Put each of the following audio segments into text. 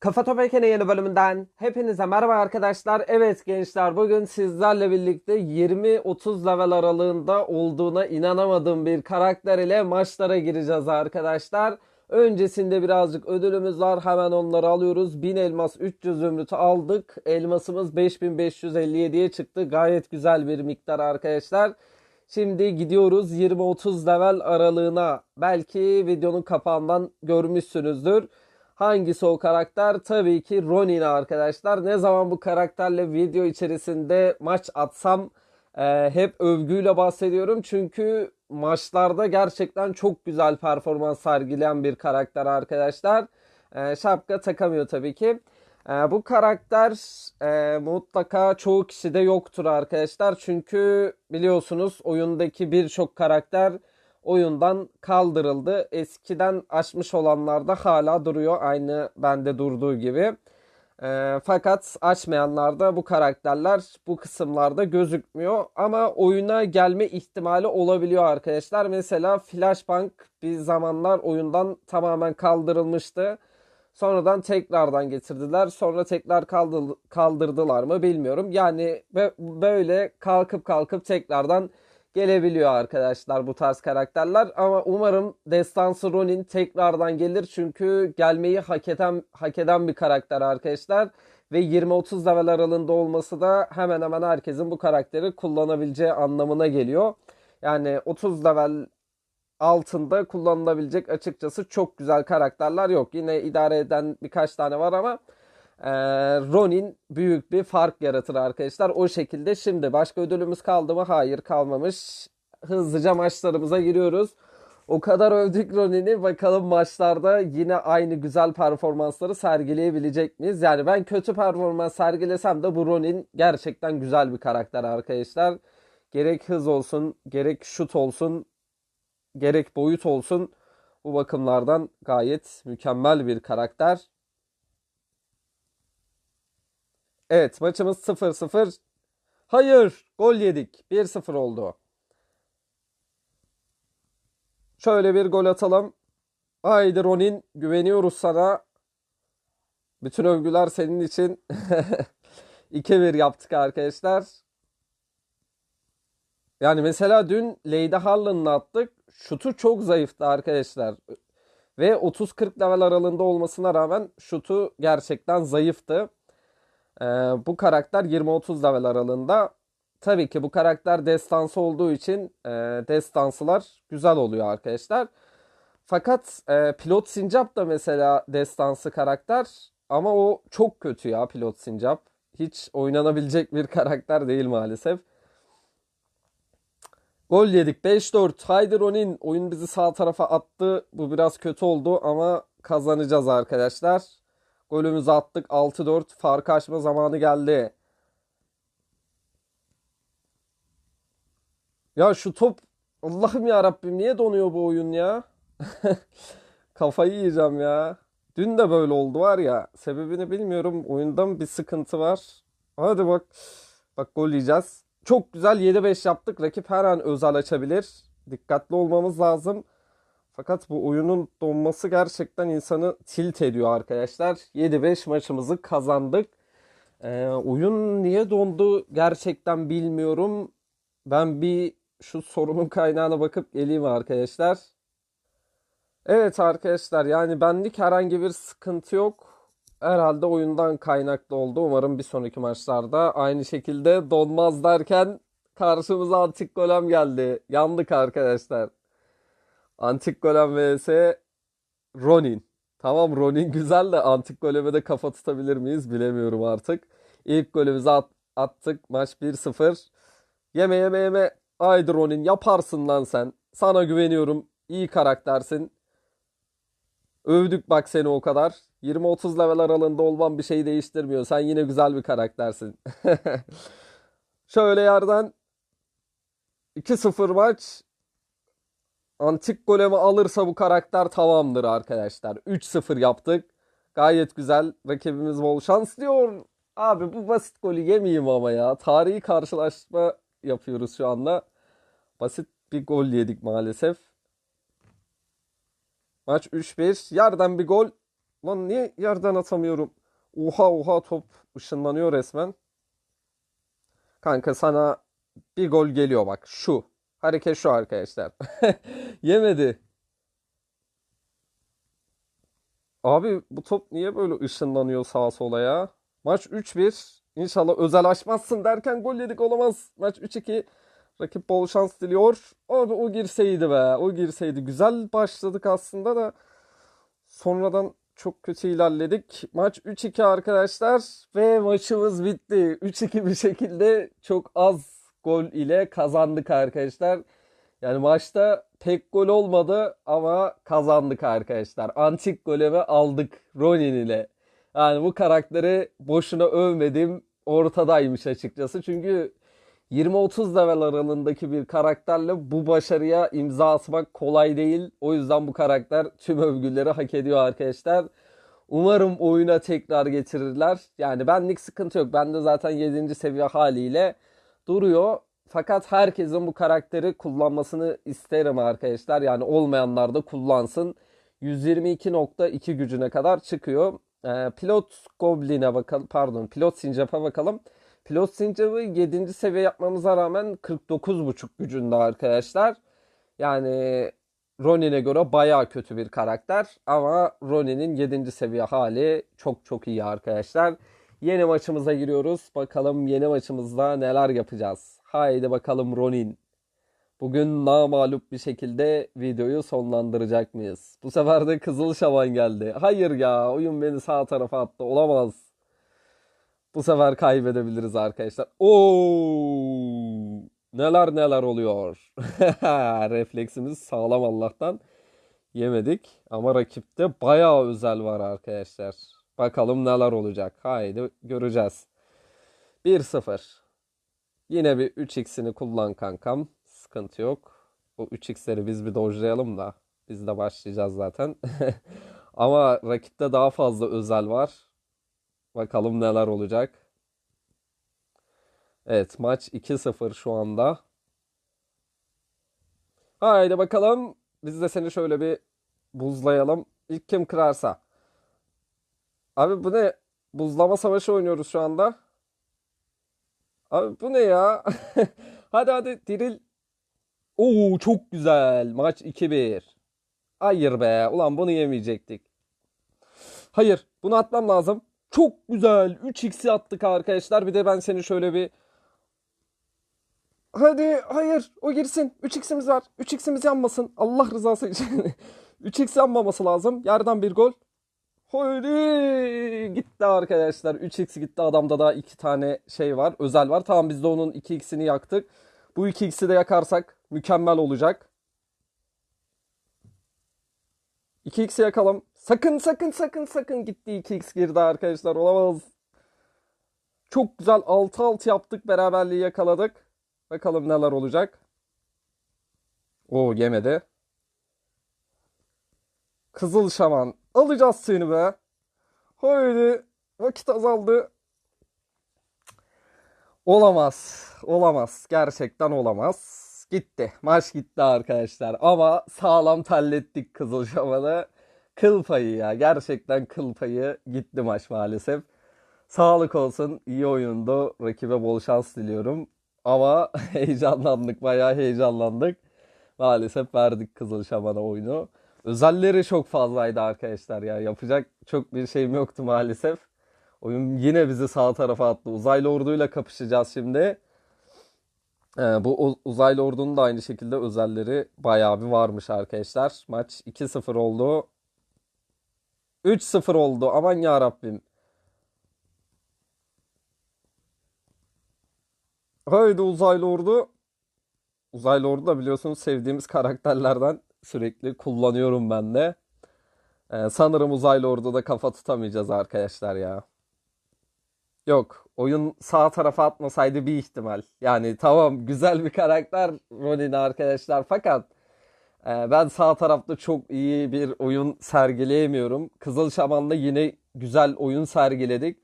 Kafa Topek'in yeni bölümünden hepinize merhaba arkadaşlar. Evet gençler bugün sizlerle birlikte 20-30 level aralığında olduğuna inanamadığım bir karakter ile maçlara gireceğiz arkadaşlar. Öncesinde birazcık ödülümüz var. Hemen onları alıyoruz. 1000 elmas 300 zümrütü aldık. Elmasımız 5557'ye çıktı. Gayet güzel bir miktar arkadaşlar. Şimdi gidiyoruz 20-30 level aralığına. Belki videonun kapağından görmüşsünüzdür. Hangisi o karakter? Tabii ki Ronin arkadaşlar. Ne zaman bu karakterle video içerisinde maç atsam e, hep övgüyle bahsediyorum. Çünkü maçlarda gerçekten çok güzel performans sergileyen bir karakter arkadaşlar. E, şapka takamıyor tabii ki. E, bu karakter e, mutlaka çoğu kişide yoktur arkadaşlar. Çünkü biliyorsunuz oyundaki birçok karakter oyundan kaldırıldı. Eskiden açmış olanlar da hala duruyor aynı bende durduğu gibi. E, fakat açmayanlarda bu karakterler bu kısımlarda gözükmüyor ama oyuna gelme ihtimali olabiliyor arkadaşlar. Mesela Flashbang bir zamanlar oyundan tamamen kaldırılmıştı. Sonradan tekrardan getirdiler. Sonra tekrar kaldı- kaldırdılar mı bilmiyorum. Yani bö- böyle kalkıp kalkıp tekrardan gelebiliyor arkadaşlar bu tarz karakterler. Ama umarım Destansı Ronin tekrardan gelir. Çünkü gelmeyi hak eden, hak eden bir karakter arkadaşlar. Ve 20-30 level aralığında olması da hemen hemen herkesin bu karakteri kullanabileceği anlamına geliyor. Yani 30 level altında kullanılabilecek açıkçası çok güzel karakterler yok. Yine idare eden birkaç tane var ama e, Ronin büyük bir fark yaratır arkadaşlar. O şekilde şimdi başka ödülümüz kaldı mı? Hayır kalmamış. Hızlıca maçlarımıza giriyoruz. O kadar övdük Ronin'i bakalım maçlarda yine aynı güzel performansları sergileyebilecek miyiz? Yani ben kötü performans sergilesem de bu Ronin gerçekten güzel bir karakter arkadaşlar. Gerek hız olsun, gerek şut olsun, gerek boyut olsun bu bakımlardan gayet mükemmel bir karakter. Evet maçımız 0-0. Hayır gol yedik. 1-0 oldu. Şöyle bir gol atalım. Haydi Ronin güveniyoruz sana. Bütün övgüler senin için. 2-1 yaptık arkadaşlar. Yani mesela dün Leyda Harlan'ı attık. Şutu çok zayıftı arkadaşlar. Ve 30-40 level aralığında olmasına rağmen şutu gerçekten zayıftı. Ee, bu karakter 20-30 level aralığında. Tabii ki bu karakter destansı olduğu için e, destansılar güzel oluyor arkadaşlar. Fakat e, Pilot Sincap da mesela destansı karakter. Ama o çok kötü ya Pilot Sincap. Hiç oynanabilecek bir karakter değil maalesef. Gol yedik 5-4. Haydi Ronin oyun bizi sağ tarafa attı. Bu biraz kötü oldu ama kazanacağız arkadaşlar. Golümüzü attık 6-4. Farkı açma zamanı geldi. Ya şu top Allah'ım ya Rabbim niye donuyor bu oyun ya? Kafayı yiyeceğim ya. Dün de böyle oldu var ya. Sebebini bilmiyorum. Oyundan bir sıkıntı var. Hadi bak. Bak gol yiyeceğiz. Çok güzel 7-5 yaptık. Rakip her an özel açabilir. Dikkatli olmamız lazım. Fakat bu oyunun donması gerçekten insanı tilt ediyor arkadaşlar. 7-5 maçımızı kazandık. Ee, oyun niye dondu gerçekten bilmiyorum. Ben bir şu sorunun kaynağına bakıp geleyim arkadaşlar. Evet arkadaşlar yani benlik herhangi bir sıkıntı yok. Herhalde oyundan kaynaklı oldu. Umarım bir sonraki maçlarda aynı şekilde donmaz derken karşımıza antik golem geldi. Yandık arkadaşlar. Antik golem vs Ronin. Tamam Ronin güzel de antik goleme de kafa tutabilir miyiz bilemiyorum artık. İlk golümüzü at- attık. Maç 1-0. Yeme yeme yeme. Haydi Ronin yaparsın lan sen. Sana güveniyorum. İyi karaktersin. Övdük bak seni o kadar. 20-30 level aralığında olman bir şey değiştirmiyor. Sen yine güzel bir karaktersin. Şöyle yerden 2-0 maç. Antik golemi alırsa bu karakter tamamdır arkadaşlar. 3-0 yaptık. Gayet güzel. Rakibimiz bol şans diyor. Abi bu basit golü yemeyeyim ama ya. Tarihi karşılaşma yapıyoruz şu anda. Basit bir gol yedik maalesef. Maç 3-1. Yerden bir gol. Lan niye yerden atamıyorum? Oha oha top ışınlanıyor resmen. Kanka sana bir gol geliyor bak. Şu. Hareket şu arkadaşlar. Yemedi. Abi bu top niye böyle ışınlanıyor sağa sola ya? Maç 3-1. İnşallah özel açmazsın derken gol yedik olamaz. Maç 3-2. Rakip bol şans diliyor. Abi o girseydi be. O girseydi. Güzel başladık aslında da sonradan çok kötü ilerledik. Maç 3-2 arkadaşlar ve maçımız bitti. 3-2 bir şekilde çok az gol ile kazandık arkadaşlar. Yani maçta pek gol olmadı ama kazandık arkadaşlar. Antik golemi aldık Ronin ile. Yani bu karakteri boşuna övmedim ortadaymış açıkçası. Çünkü 20-30 level aralığındaki bir karakterle bu başarıya imza atmak kolay değil. O yüzden bu karakter tüm övgüleri hak ediyor arkadaşlar. Umarım oyuna tekrar getirirler. Yani benlik sıkıntı yok. Bende zaten 7. seviye haliyle duruyor. Fakat herkesin bu karakteri kullanmasını isterim arkadaşlar. Yani olmayanlar da kullansın. 122.2 gücüne kadar çıkıyor. Ee, pilot Goblin'e bakalım. Pardon, pilot Sincap'a bakalım. Pilot Sincap'ı 7. seviye yapmamıza rağmen 49.5 gücünde arkadaşlar. Yani Ronin'e göre baya kötü bir karakter. Ama Ronin'in 7. seviye hali çok çok iyi arkadaşlar. Yeni maçımıza giriyoruz. Bakalım yeni maçımızda neler yapacağız. Haydi bakalım Ronin. Bugün namalup bir şekilde videoyu sonlandıracak mıyız? Bu sefer de Kızıl Şaban geldi. Hayır ya oyun beni sağ tarafa attı. Olamaz. Bu sefer kaybedebiliriz arkadaşlar. Oo! Neler neler oluyor. Refleksimiz sağlam Allah'tan. Yemedik ama rakipte bayağı özel var arkadaşlar. Bakalım neler olacak. Haydi göreceğiz. 1-0. Yine bir 3x'ini kullan kankam. Sıkıntı yok. O 3x'leri biz bir dojlayalım da. Biz de başlayacağız zaten. Ama rakipte daha fazla özel var. Bakalım neler olacak. Evet maç 2-0 şu anda. Haydi bakalım. Biz de seni şöyle bir buzlayalım. İlk kim kırarsa. Abi bu ne? Buzlama savaşı oynuyoruz şu anda. Abi bu ne ya? Hadi hadi diril. Oo çok güzel. Maç 2-1. Hayır be. Ulan bunu yemeyecektik. Hayır. Bunu atmam lazım. Çok güzel. 3x'i attık arkadaşlar. Bir de ben seni şöyle bir Hadi hayır o girsin. 3x'imiz var. 3x'imiz yanmasın. Allah rızası için. 3x yanmaması lazım. Yerden bir gol. Haydi gitti arkadaşlar. 3x gitti. Adamda daha iki tane şey var. Özel var. Tamam biz de onun 2x'ini yaktık. Bu 2x'i de yakarsak mükemmel olacak. 2x'i yakalım. Sakın sakın sakın sakın gitti 2x girdi arkadaşlar. Olamaz. Çok güzel 6-6 yaptık. Beraberliği yakaladık. Bakalım neler olacak. O yemedi. Kızıl şaman. Alacağız seni be. Haydi. Vakit azaldı. Olamaz. Olamaz. Gerçekten olamaz. Gitti. Maç gitti arkadaşlar. Ama sağlam tallettik Kızıl Şaman'ı. Kıl payı ya. Gerçekten kıl payı gitti maç maalesef. Sağlık olsun. İyi oyundu. Rakibe bol şans diliyorum. Ama heyecanlandık. Bayağı heyecanlandık. Maalesef verdik Kızıl Şaman'a oyunu. Özelleri çok fazlaydı arkadaşlar ya. Yapacak çok bir şeyim yoktu maalesef. Oyun yine bizi sağ tarafa attı. Uzaylı orduyla kapışacağız şimdi. Ee, bu uzaylı ordunun da aynı şekilde özelleri bayağı bir varmış arkadaşlar. Maç 2-0 oldu. 3-0 oldu. Aman ya Rabbim. Haydi uzaylı ordu. Uzaylı ordu da biliyorsunuz sevdiğimiz karakterlerden sürekli kullanıyorum ben de. Ee, sanırım uzaylı orduda kafa tutamayacağız arkadaşlar ya. Yok, oyun sağ tarafa atmasaydı bir ihtimal. Yani tamam güzel bir karakter Ronin arkadaşlar fakat e, ben sağ tarafta çok iyi bir oyun sergileyemiyorum. Kızıl Şaman'da yine güzel oyun sergiledik.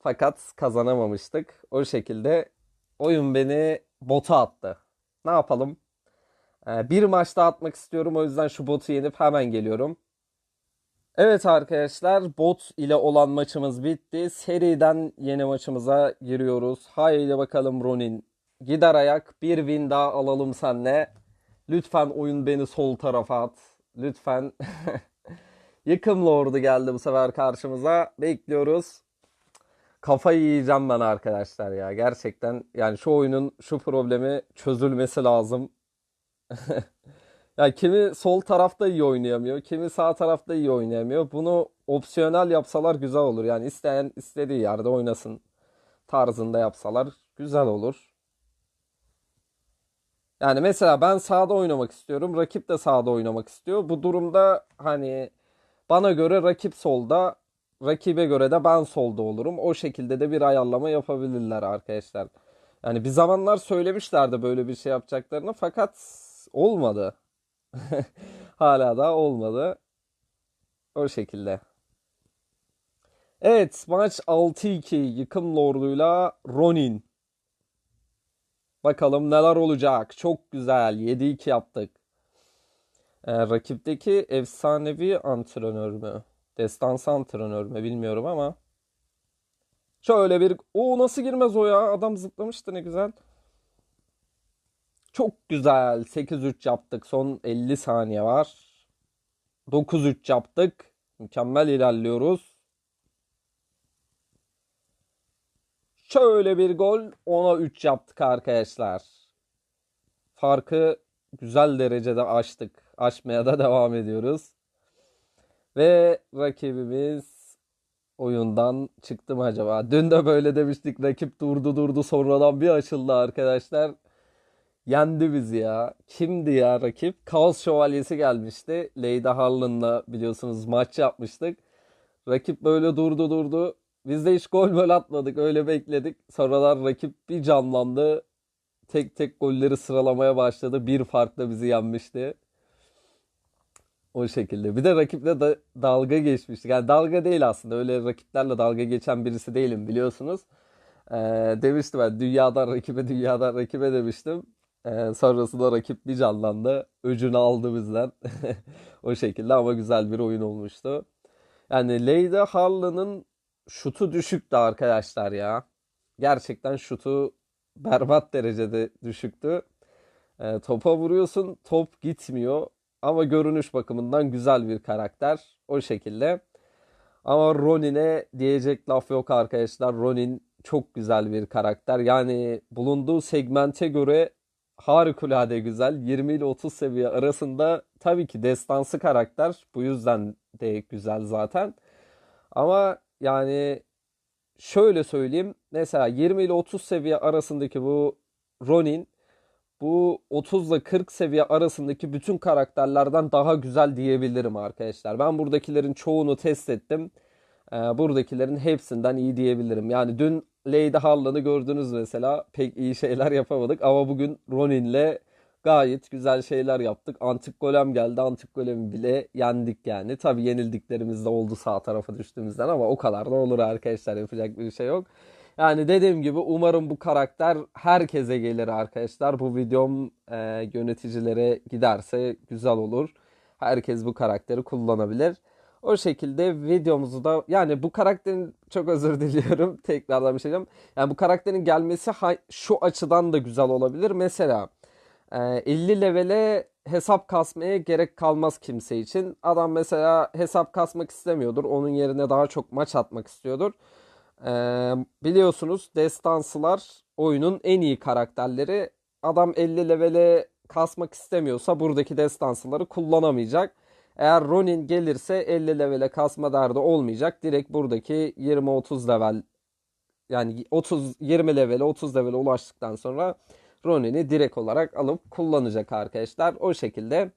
Fakat kazanamamıştık. O şekilde oyun beni bota attı. Ne yapalım? Ee, bir maç daha atmak istiyorum. O yüzden şu botu yenip hemen geliyorum. Evet arkadaşlar bot ile olan maçımız bitti. Seriden yeni maçımıza giriyoruz. Haydi bakalım Ronin. Gider ayak bir win daha alalım senle. Lütfen oyun beni sol tarafa at. Lütfen. Yıkım Lord'u geldi bu sefer karşımıza. Bekliyoruz. Kafayı yiyeceğim ben arkadaşlar ya. Gerçekten yani şu oyunun şu problemi çözülmesi lazım. Ya kimi sol tarafta iyi oynayamıyor, kimi sağ tarafta iyi oynayamıyor. Bunu opsiyonel yapsalar güzel olur. Yani isteyen istediği yerde oynasın tarzında yapsalar güzel olur. Yani mesela ben sağda oynamak istiyorum, rakip de sağda oynamak istiyor. Bu durumda hani bana göre rakip solda, rakibe göre de ben solda olurum. O şekilde de bir ayarlama yapabilirler arkadaşlar. Yani bir zamanlar söylemişlerdi böyle bir şey yapacaklarını fakat olmadı. Hala da olmadı. O şekilde. Evet maç 6-2 yıkım lorduyla Ronin. Bakalım neler olacak. Çok güzel. 7-2 yaptık. Ee, rakipteki efsanevi antrenör mü? Destansı antrenör mü bilmiyorum ama. Şöyle bir... O nasıl girmez o ya? Adam zıplamıştı ne güzel. Çok güzel. 8-3 yaptık. Son 50 saniye var. 9-3 yaptık. Mükemmel ilerliyoruz. Şöyle bir gol 10'a 3 yaptık arkadaşlar. Farkı güzel derecede açtık. Açmaya da devam ediyoruz. Ve rakibimiz oyundan çıktı mı acaba? Dün de böyle demiştik. Rakip durdu durdu sonradan bir açıldı arkadaşlar. Yendi bizi ya. Kimdi ya rakip? Kaos Şövalyesi gelmişti. Leyda Harlan'la biliyorsunuz maç yapmıştık. Rakip böyle durdu durdu. Biz de hiç gol mol atmadık. Öyle bekledik. Sonradan rakip bir canlandı. Tek tek golleri sıralamaya başladı. Bir farkla bizi yenmişti. O şekilde. Bir de rakiple de dalga geçmiştik. Yani dalga değil aslında. Öyle rakiplerle dalga geçen birisi değilim biliyorsunuz. Ee, demiştim ben dünyadan rakibe dünyadan rakibe demiştim. Ee, sonrasında rakip bir canlandı. Öcünü aldı bizden. O şekilde ama güzel bir oyun olmuştu. Yani Leyda Harlan'ın şutu düşüktü arkadaşlar ya. Gerçekten şutu berbat derecede düşüktü. Ee, topa vuruyorsun, top gitmiyor. Ama görünüş bakımından güzel bir karakter. O şekilde. Ama Ronin'e diyecek laf yok arkadaşlar. Ronin çok güzel bir karakter. Yani bulunduğu segmente göre harikulade güzel. 20 ile 30 seviye arasında tabii ki destansı karakter. Bu yüzden de güzel zaten. Ama yani şöyle söyleyeyim. Mesela 20 ile 30 seviye arasındaki bu Ronin bu 30 ile 40 seviye arasındaki bütün karakterlerden daha güzel diyebilirim arkadaşlar. Ben buradakilerin çoğunu test ettim. Ee, buradakilerin hepsinden iyi diyebilirim. Yani dün Lady Harlan'ı gördünüz mesela. Pek iyi şeyler yapamadık ama bugün Ronin'le gayet güzel şeyler yaptık. Antik Golem geldi. Antik Golem'i bile yendik yani. Tabii yenildiklerimiz de oldu sağ tarafa düştüğümüzden ama o kadar da olur arkadaşlar. Yapacak bir şey yok. Yani dediğim gibi umarım bu karakter herkese gelir arkadaşlar. Bu videom e, yöneticilere giderse güzel olur. Herkes bu karakteri kullanabilir. O şekilde videomuzu da yani bu karakterin çok özür diliyorum tekrardan bir şey diyeceğim. Yani bu karakterin gelmesi şu açıdan da güzel olabilir. Mesela e, 50 levele hesap kasmaya gerek kalmaz kimse için. Adam mesela hesap kasmak istemiyordur. Onun yerine daha çok maç atmak istiyordur. E, biliyorsunuz destansılar oyunun en iyi karakterleri. Adam 50 levele kasmak istemiyorsa buradaki destansıları kullanamayacak. Eğer Ronin gelirse 50 levele kasma derdi olmayacak. Direkt buradaki 20-30 level yani 30 20 levele 30 levele ulaştıktan sonra Ronin'i direkt olarak alıp kullanacak arkadaşlar. O şekilde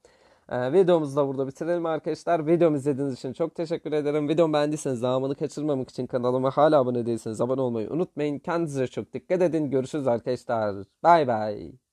e, videomuzu da burada bitirelim arkadaşlar. Videomu izlediğiniz için çok teşekkür ederim. Videomu beğendiyseniz devamını kaçırmamak için kanalıma hala abone değilseniz abone olmayı unutmayın. Kendinize çok dikkat edin. Görüşürüz arkadaşlar. Bay bay.